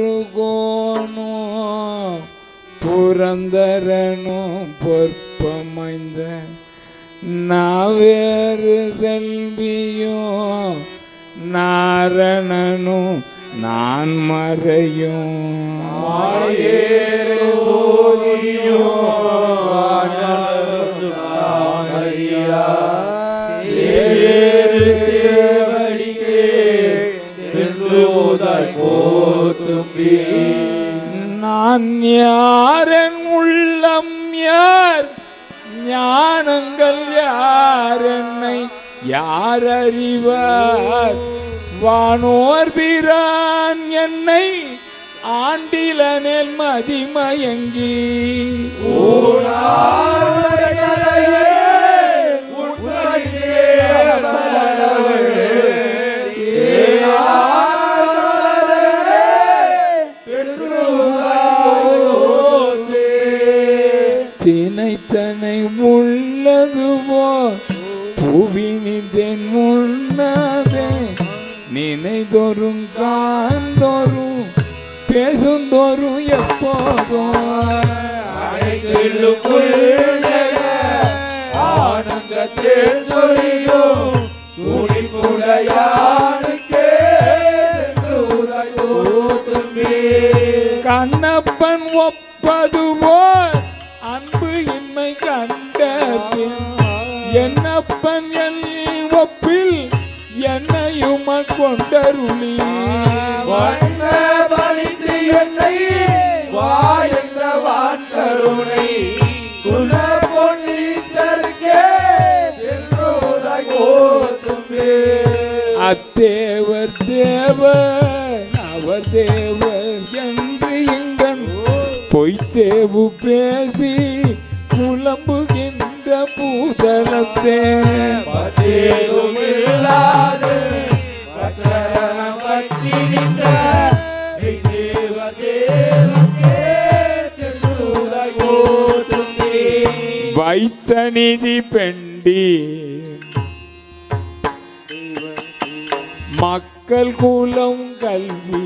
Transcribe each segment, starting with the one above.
பூவேறுகோனோ புரந்தரனோ பொற்பமைந்த நாவேறு கல்வியோ நாரணனும் நான் மறையும் நான் யாரன் உள்ளம் யார்? ஞானங்கள் யார்? என்னை யார் அறிவார்? வானோர் பிரான் என்னை ஆண்டிலனில் மதிமயங்கி. தினைத்தனை புவினிதென் முன்னதே நினைதோறும் காந்தோறும் பேசுந்தோறும் எப்போதும். ஆனந்தத்தில் சொரியும் துணிப்புடையானுக்கே கண்ணப்பன் ஒப்பதுவோ அத்தேவர் தேவர் அவர் தேவர் என்று எங்கன் பொய்த்தேவு பேசி புலம்புகின்ற பூதலத்தே. பத்தேதும் இல்லாது வைத்த நிதி பெண்டி. மக்கள் குலம் கல்வி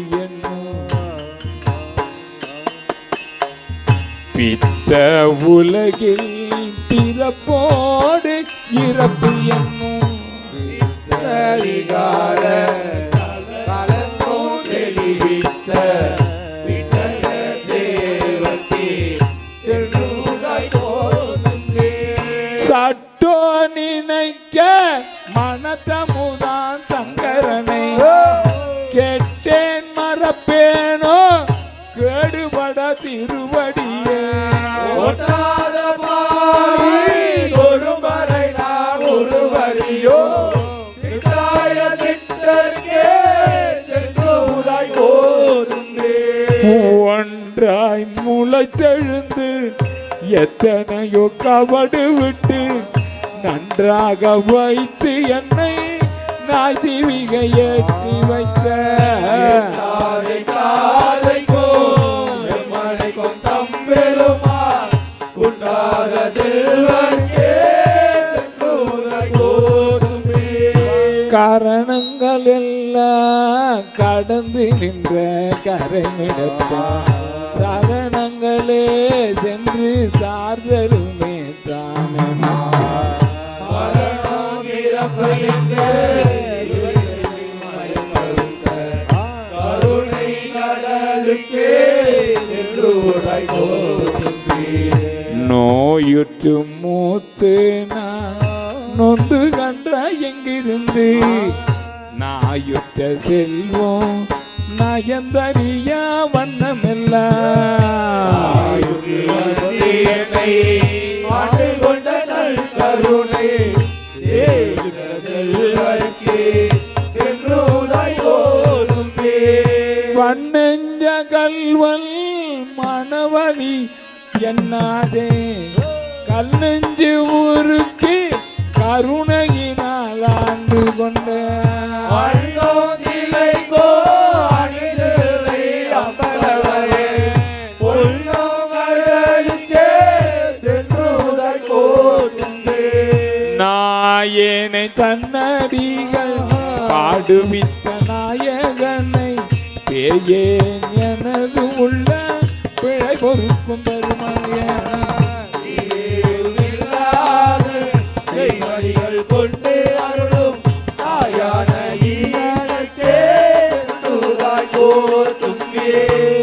பித்த உலகில் பிறப்போடு இறப்பு என்னும். நினைக்க மனத்தமுதான் சங்கரனை. கெட்டேன் மறப்பேனோ கேடுபட திருவடியே. ஒட்டாத பாரி ஒருவரை நான் ஒருவரியோ சித்தாய சித்தர்க்கே சென்றுதாய் போதுமே. ஒன்றாய் முளைத்தெழுந்து எத்தனையோ கவடு விட்டு நன்றாக வைத்து என்னை நாய் தீவிக ஏற்றி வைத்த. காரணங்கள் எல்லாம் கடந்து நின்ற கரைமிடத்த சரணங்களே சென்று நோயுற்று மூத்து நான் நொந்து கண்ட எங்கிருந்து? நாயுற்ற செல்வம் நயந்தறியா வண்ணமெல்லாம். கருணை வண்ணெஞ்ச கல்வல் மணவழி என்னாதே? கல்லெஞ்சு ஊருக்கு கருணையினால் ஆண்டு கொண்ட. நாயேனை தன்னடிகள் பாடுவித்த நாயகனை ஏன் எனது உள்ள பிழை பொறுக்கும் செய்வடிகள் கொண்டு அருளும் தாயான.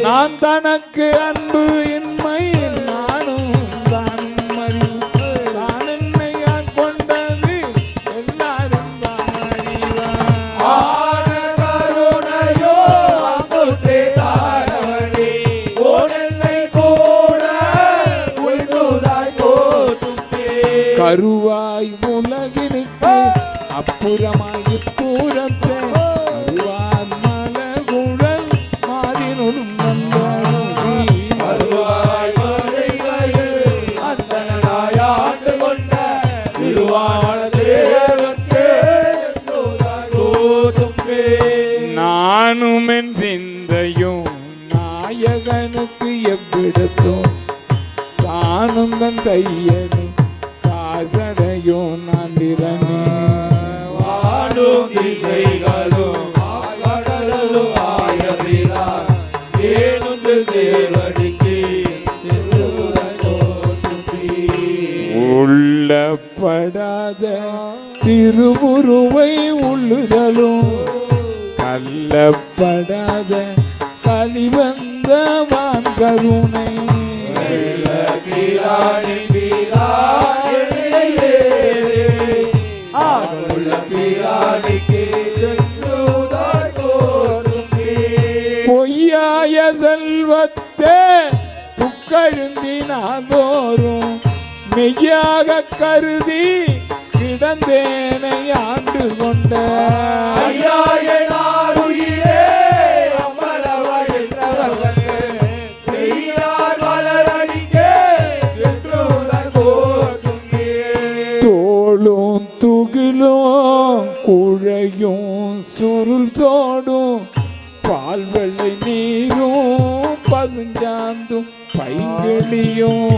நான் தனக்கு அன்பு இன்மை நானும் அறிவு நான் என்னை கொண்டது எல்லாரும் தான் அறிவார் ஆன அப்புறமாய் இப்பூரத்தை கருவார் மலகுழல் மறைவையில் அந்தணனாய் ஆண்டு கொண்ட திருவான போற்றுங்கே. நானும் என் சிந்தையும் நாயகனுக்கு எவ்விடத்தும் தானும் தன் நான் திருவுருவை உள்ளுதலும். கல்லப்படாத கழிவந்த வான் கருணை பொய்யாய செல்வத்தே துக்கழுந்தினாதோறும் மெய்யாக கருதி கிடந்தேனை ஆண்டு கொண்ட. தோளும் துகிலும் குழையும் சுருள் தோடும் பால் வெள்ளை நீரும் பதுஞ்சாந்தும் பைங்களியும்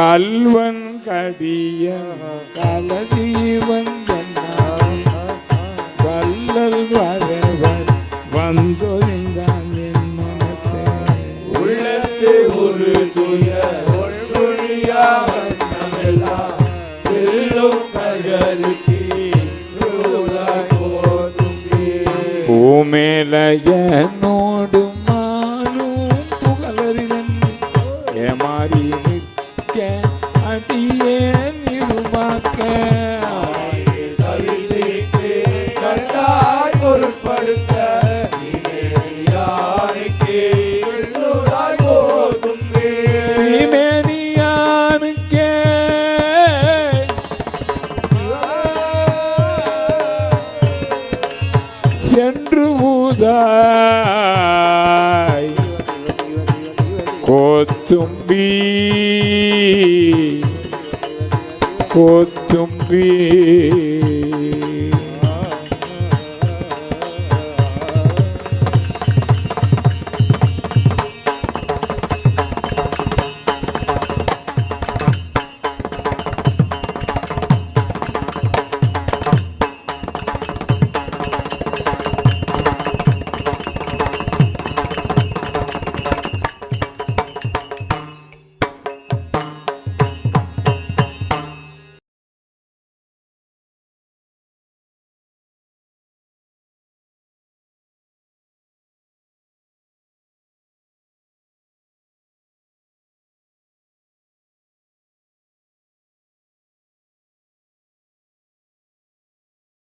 கல்வன் கடிய கலதீவன் கல்லல் வரவர் வந்தொழிந்தான் என் மனத்தே. உள்ளத்து ஒரு kotumbi be.